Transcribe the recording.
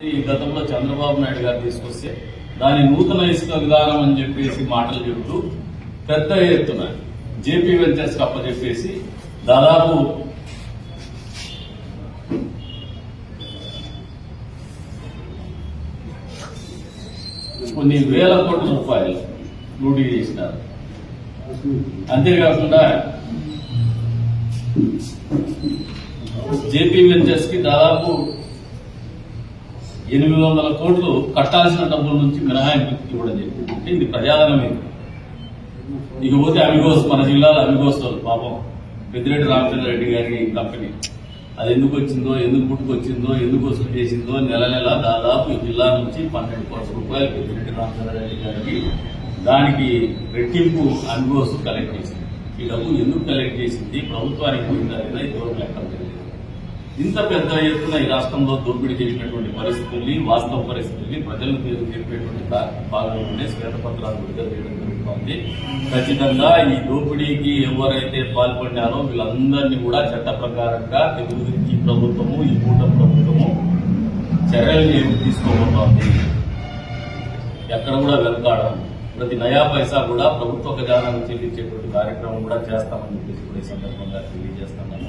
ఈ గతంలో చంద్రబాబు నాయుడు గారు తీసుకొస్తే దాని నూతన ఇసుక విధానం అని చెప్పేసి మాటలు చెబుతూ పెద్ద ఎత్తున జేపీ వెంచర్స్ అప్పచెప్పేసి దాదాపు కొన్ని వేల కోట్ల రూపాయలు లూటీ చేసినారు. అంతేకాకుండా జేపీ వెంచర్స్కి దాదాపు ఎనిమిది వందల కోట్లు కట్టాల్సిన డబ్బుల నుంచి మినహాయింపు ఇవ్వడం జరిగింది. అంటే ఇది ప్రజాదనమే ఇకపోతే అమిగోస్ మన జిల్లాలో అమిగోస్ పాపం. పెద్దిరెడ్డి రామచంద్ర రెడ్డి గారి కంపెనీ. అది ఎందుకు వచ్చిందో ఎందుకు పుట్టుకొచ్చిందో ఎందుకు వసూలు చేసిందో నెల నెల దాదాపు ఈ జిల్లా నుంచి పన్నెండు కోట్ల రూపాయలు పెద్దిరెడ్డి రామచంద్ర రెడ్డి గారికి దానికి రెట్టింపు అమిగోస్ కలెక్ట్ చేసింది. ఈ డబ్బు ఎందుకు కలెక్ట్ చేసింది? ప్రభుత్వానికి పోయిందా లేదా ఇంతవరకు లెక్కలు తెలియదు ఇంత పెద్ద ఎత్తున ఈ రాష్ట్రంలో దోపిడీ చేసినటువంటి పరిస్థితుల్ని వాస్తవ పరిస్థితుల్ని ప్రజలను తీర్పు చెప్పేటువంటి భాగంలోనే శ్వేతపత్రాలు విడుదల చేయడం జరుగుతోంది. ఖచ్చితంగా ఈ దోపిడీకి ఎవరైతే పాల్పడినారో వీళ్ళందరినీ కూడా చట్ట ప్రకారంగా తెలుగుదేశం ఈ ప్రభుత్వము ఈ కూట ప్రభుత్వము చర్యలు తీసుకోబోతోంది. ఎక్కడ కూడా వెనకాడం ప్రతి నయా పైసా కూడా ప్రభుత్వ ఖజానాకు చెల్లించేటువంటి కార్యక్రమం కూడా చేస్తామని చెప్పేసి కూడా ఈ సందర్భంగా తెలియజేస్తున్నాను.